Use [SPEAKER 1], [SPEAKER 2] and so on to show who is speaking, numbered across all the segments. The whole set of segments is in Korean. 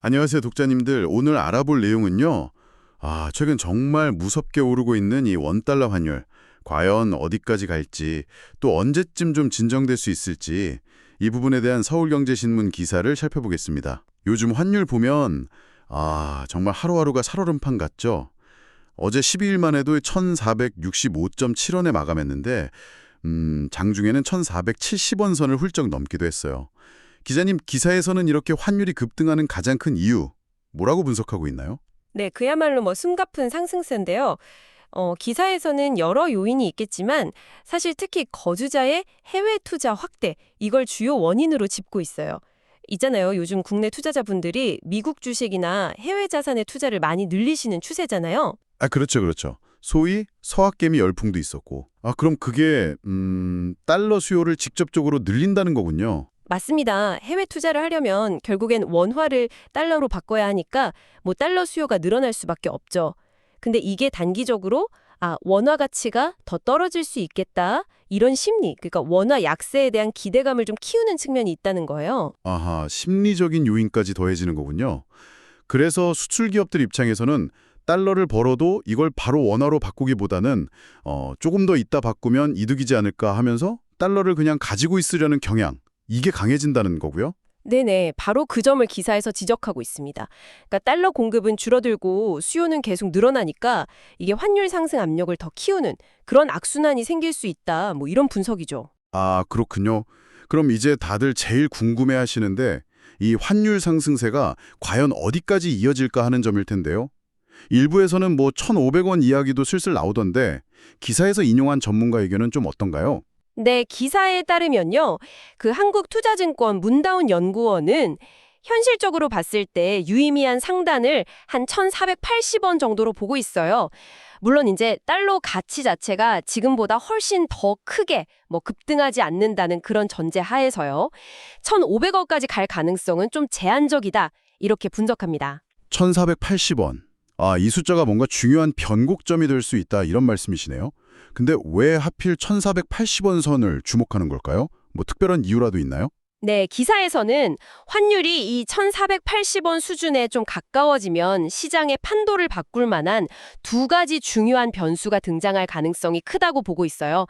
[SPEAKER 1] 안녕하세요, 독자님들. 오늘 알아볼 내용은요. 아, 최근 정말 무섭게 오르고 있는 이 원달러 환율. 과연 어디까지 갈지, 또 언제쯤 좀 진정될 수 있을지 이 부분에 대한 서울경제신문 기사를 살펴보겠습니다. 요즘 환율 보면 아, 정말 하루하루가 살얼음판 같죠? 어제 12일만 해도 1465.7원에 마감했는데 음, 장중에는 1470원 선을 훌쩍 넘기도 했어요. 기자님, 기사에서는 이렇게 환율이 급등하는 가장 큰 이유 뭐라고 분석하고 있나요?
[SPEAKER 2] 네, 그야말로 뭐 숨가쁜 상승세인데요. 어, 기사에서는 여러 요인이 있겠지만 사실 특히 거주자의 해외 투자 확대 이걸 주요 원인으로 짚고 있어요. 있잖아요. 요즘 국내 투자자분들이 미국 주식이나 해외 자산의 투자를 많이 늘리시는 추세잖아요.
[SPEAKER 1] 아, 그렇죠, 그렇죠. 소위 서학개미 열풍도 있었고. 아, 그럼 그게 음, 달러 수요를 직접적으로 늘린다는 거군요.
[SPEAKER 2] 맞습니다. 해외 투자를 하려면 결국엔 원화를 달러로 바꿔야 하니까 뭐 달러 수요가 늘어날 수밖에 없죠. 근데 이게 단기적으로 아, 원화 가치가 더 떨어질 수 있겠다. 이런 심리, 그러니까 원화 약세에 대한 기대감을 좀 키우는 측면이 있다는 거예요.
[SPEAKER 1] 아하, 심리적인 요인까지 더해지는 거군요. 그래서 수출 기업들 입장에서는 달러를 벌어도 이걸 바로 원화로 바꾸기보다는 어, 조금 더 있다 바꾸면 이득이지 않을까 하면서 달러를 그냥 가지고 있으려는 경향, 이게 강해진다는 거고요.
[SPEAKER 2] 네네, 바로 그 점을 기사에서 지적하고 있습니다. 그러니까 달러 공급은 줄어들고 수요는 계속 늘어나니까 이게 환율 상승 압력을 더 키우는 그런 악순환이 생길 수 있다. 뭐 이런 분석이죠.
[SPEAKER 1] 아, 그렇군요. 그럼 이제 다들 제일 궁금해 하시는데 이 환율 상승세가 과연 어디까지 이어질까 하는 점일 텐데요. 일부에서는 뭐 1,500원 이야기도 슬슬 나오던데 기사에서 인용한 전문가 의견은 좀 어떤가요?
[SPEAKER 2] 네, 기사에 따르면요. 그 한국투자증권 문다운 연구원은 현실적으로 봤을 때 유의미한 상단을 한 1,480원 정도로 보고 있어요. 물론 이제 달러 가치 자체가 지금보다 훨씬 더 크게 뭐 급등하지 않는다는 그런 전제 하에서요. 1,500원까지 갈 가능성은 좀 제한적이다. 이렇게 분석합니다.
[SPEAKER 1] 1,480원. 아, 이 숫자가 뭔가 중요한 변곡점이 될 수 있다 이런 말씀이시네요. 근데 왜 하필 1,480원 선을 주목하는 걸까요? 뭐 특별한 이유라도 있나요?
[SPEAKER 2] 네, 기사에서는 환율이 이 1,480원 수준에 좀 가까워지면 시장의 판도를 바꿀 만한 두 가지 중요한 변수가 등장할 가능성이 크다고 보고 있어요.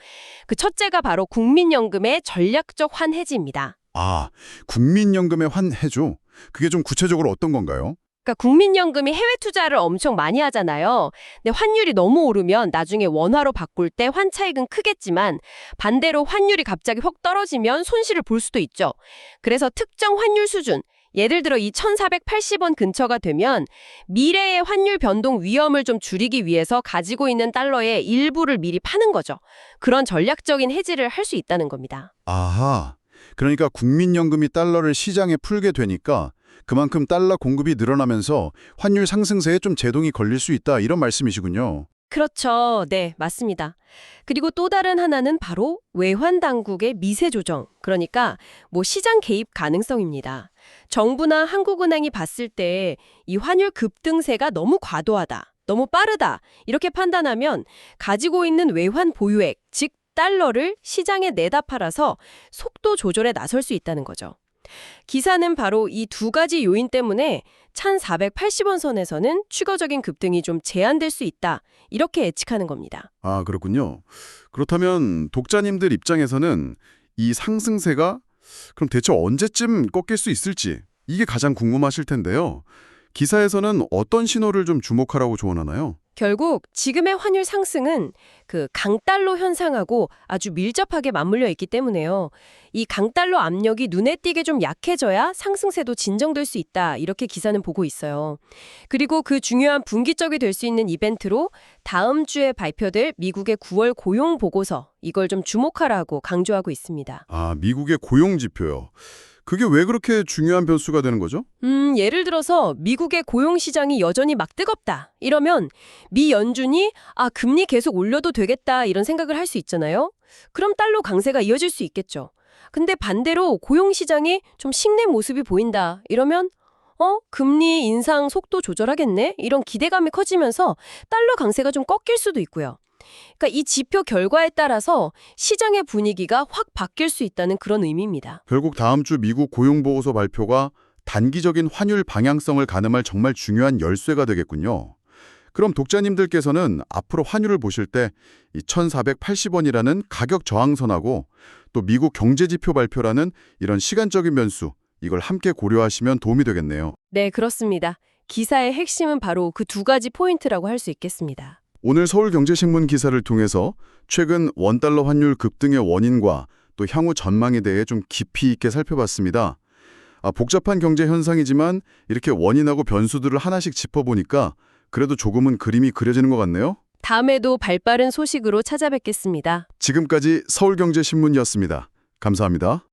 [SPEAKER 2] 그 첫째가 바로 국민연금의 전략적 환해지입니다.
[SPEAKER 1] 아, 국민연금의 환해조. 그게 좀 구체적으로 어떤 건가요?
[SPEAKER 2] 그러니까 국민연금이 해외 투자를 엄청 많이 하잖아요. 근데 환율이 너무 오르면 나중에 원화로 바꿀 때 환차익은 크겠지만 반대로 환율이 갑자기 확 떨어지면 손실을 볼 수도 있죠. 그래서 특정 환율 수준, 예를 들어 이 1480원 근처가 되면 미래의 환율 변동 위험을 좀 줄이기 위해서 가지고 있는 달러의 일부를 미리 파는 거죠. 그런 전략적인 해지를 할 수 있다는 겁니다.
[SPEAKER 1] 아하. 그러니까 국민연금이 달러를 시장에 풀게 되니까 그만큼 달러 공급이 늘어나면서 환율 상승세에 좀 제동이 걸릴 수 있다 이런 말씀이시군요.
[SPEAKER 2] 그렇죠. 네, 맞습니다. 그리고 또 다른 하나는 바로 외환 당국의 미세 조정. 그러니까 뭐 시장 개입 가능성입니다. 정부나 한국은행이 봤을 때 이 환율 급등세가 너무 과도하다. 너무 빠르다. 이렇게 판단하면 가지고 있는 외환 보유액, 즉 달러를 시장에 내다 팔아서 속도 조절에 나설 수 있다는 거죠. 기사는 바로 이 두 가지 요인 때문에 1480원 선에서는 추가적인 급등이 좀 제한될 수 있다. 이렇게 예측하는 겁니다.
[SPEAKER 1] 아, 그렇군요. 그렇다면 독자님들 입장에서는 이 상승세가 그럼 대체 언제쯤 꺾일 수 있을지 이게 가장 궁금하실 텐데요. 기사에서는 어떤 신호를 좀 주목하라고 조언하나요?
[SPEAKER 2] 결국 지금의 환율 상승은 그 강달러 현상하고 아주 밀접하게 맞물려 있기 때문에요. 이 강달러 압력이 눈에 띄게 좀 약해져야 상승세도 진정될 수 있다. 이렇게 기사는 보고 있어요. 그리고 그 중요한 분기점이 될 수 있는 이벤트로 다음 주에 발표될 미국의 9월 고용 보고서 이걸 좀 주목하라고 강조하고 있습니다.
[SPEAKER 1] 아, 미국의 고용 지표요. 그게 왜 그렇게 중요한 변수가 되는 거죠?
[SPEAKER 2] 음, 예를 들어서 미국의 고용 시장이 여전히 막 뜨겁다. 이러면 미 연준이 아, 금리 계속 올려도 되겠다. 이런 생각을 할 수 있잖아요. 그럼 달러 강세가 이어질 수 있겠죠. 근데 반대로 고용 시장이 좀 식는 모습이 보인다. 이러면 어? 금리 인상 속도 조절하겠네? 이런 기대감이 커지면서 달러 강세가 좀 꺾일 수도 있고요. 그러니까 이 지표 결과에 따라서 시장의 분위기가 확 바뀔 수 있다는 그런 의미입니다.
[SPEAKER 1] 결국 다음 주 미국 고용 보고서 발표가 단기적인 환율 방향성을 가늠할 정말 중요한 열쇠가 되겠군요. 그럼 독자님들께서는 앞으로 환율을 보실 때이 1480원이라는 가격 저항선하고 또 미국 경제지표 발표라는 이런 시간적인 변수 이걸 함께 고려하시면 도움이 되겠네요.
[SPEAKER 2] 네, 그렇습니다. 기사의 핵심은 바로 그 두 가지 포인트라고 할 수 있겠습니다.
[SPEAKER 1] 오늘 서울경제신문 기사를 통해서 최근 원달러 환율 급등의 원인과 또 향후 전망에 대해 좀 깊이 있게 살펴봤습니다. 아, 복잡한 경제 현상이지만 이렇게 원인하고 변수들을 하나씩 짚어보니까 그래도 조금은 그림이 그려지는 것 같네요.
[SPEAKER 2] 다음에도 발빠른 소식으로 찾아뵙겠습니다.
[SPEAKER 1] 지금까지 서울경제신문이었습니다. 감사합니다.